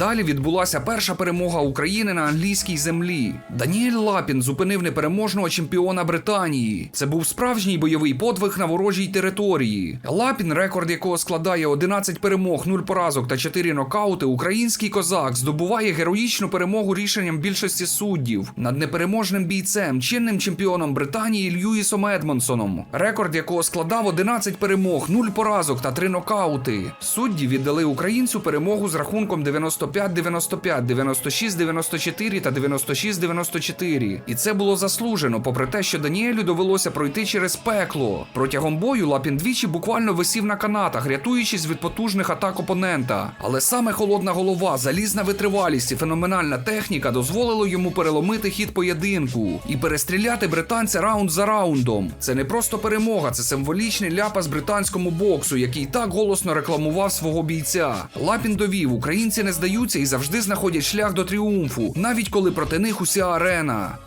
Далі відбулася перша перемога України на англійській землі. Даніель Лапін зупинив непереможного чемпіона Британії. Це був справжній бойовий подвиг на ворожій території. Лапін, рекорд якого складає 11 перемог, 0 поразок та 4 нокаути, український козак здобуває героїчну перемогу рішенням більшості суддів над непереможним бійцем, чинним чемпіоном Британії Льюісом Едмонсоном, рекорд якого складав 11 перемог, 0 поразок та 3 нокаути. Судді віддали українцю перемогу з рахунком 95-95, 96-94 та 96-94. І це було заслужено, попри те, що Даніелю довелося пройти через пекло. Протягом бою Лапін двічі буквально висів на канатах, рятуючись від потужних атак опонента. Але саме холодна голова, залізна витривалість і феноменальна техніка дозволило йому переломити хід поєдинку і перестріляти британця раунд за раундом. Це не просто перемога, це символічний ляпас британському боксу, який так голосно рекламував свого бійця. Лапін довів, українці не здаються і завжди знаходять шлях до тріумфу, навіть коли проти них уся арена.